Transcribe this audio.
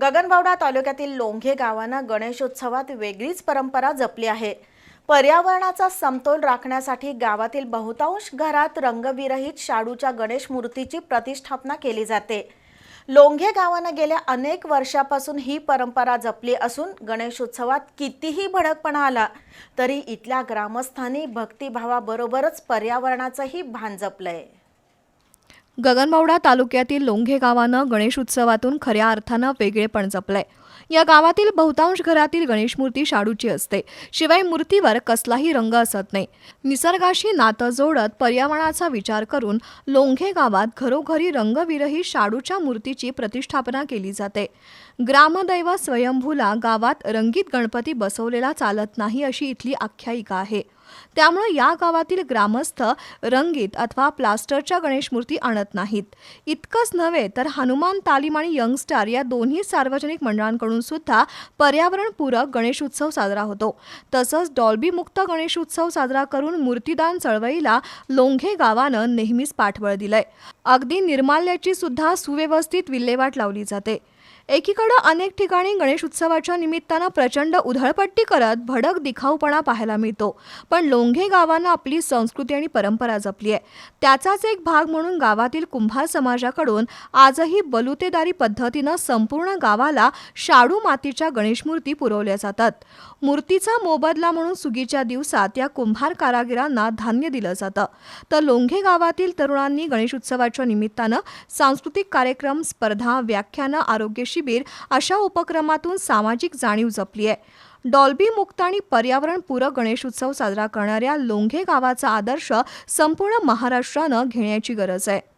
गगनबावडा तालुक्यातील लोंघे गावानं गणेशोत्सवात वेगळीच परंपरा जपली आहे. पर्यावरणाचा समतोल राखण्यासाठी गावातील बहुतांश घरात रंगविरहित शाडूच्या गणेश मूर्तीची प्रतिष्ठापना केली जाते. लोंघे गावानं गेल्या अनेक वर्षापासून ही परंपरा जपली असून गणेशोत्सवात कितीही भडकपणा आला तरी इथल्या ग्रामस्थांनी भक्तिभावाबरोबरच पर्यावरणाचंही भान जपलंय. गगनबावडा तालुक्यातील लोंघे गावानं गणेश उत्सवातून खऱ्या अर्थानं वेगळेपण जपलंय. या गावातील बहुतांश घरातील गणेश मूर्ती शाडूची असते. शिवाय मूर्तीवर कसलाही रंग असत नाही. निसर्गाशी नातं जोडत पर्यावरणाचा विचार करून लोंघे गावात घरोघरी रंगविरहित शाडूच्या मूर्तीची प्रतिष्ठापना केली जाते. ग्रामदैव स्वयंभूला गावात रंगीत गणपती बसवलेला चालत नाही अशी इथली आख्यायिका आहे. त्यामुळे या गावातील ग्रामस्थ रंगीत अथवा प्लास्टरच्या गणेश मूर्ती म्हणत नाहीत. इतकंच नव्हे तर हनुमान तालीम आणि यंगस्टार या दोन्ही सार्वजनिक मंडळांकडून सुद्धा पर्यावरणपूरक गणेशोत्सव साजरा होतो. तसंच डॉल्बीमुक्त गणेशोत्सव साजरा करून मूर्तीदान चळवळीला लोंघे गावानं नेहमीच पाठबळ दिलंय. अगदी निर्माल्याची सुद्धा सुव्यवस्थित विल्हेवाट लावली जाते. एकीकडं अनेक ठिकाणी गणेश उत्सवाच्या निमित्तानं प्रचंड उधळपट्टी करत भडक दिखाऊपणा पाहायला मिळतो. पण लोंघे गावानं आपली संस्कृती आणि परंपरा जपली आहे. त्याचाच एक भाग म्हणून गावातील कुंभार समाजाकडून आजही बलुतेदारी पद्धतीनं संपूर्ण गावाला शाडू मातीच्या गणेश मूर्ती पुरवल्या जातात. मूर्तीचा मोबदला म्हणून सुगीच्या दिवसात या कुंभार कारागिरांना धान्य दिलं जातं. तर लोंघे गावातील तरुणांनी गणेश उत्सवाच्या निमित्तानं सांस्कृतिक कार्यक्रम स्पर्धा व्याख्यानं आरोग्य शिबिर अशा उपक्रमातून सामाजिक जाणीव जपली आहे. डॉल्बी मुक्त आणि पर्यावरणपूरक गणेश उत्सव साजरा करणाऱ्या लोंघे गावाचा आदर्श संपूर्ण महाराष्ट्रानं घेण्याची गरज आहे.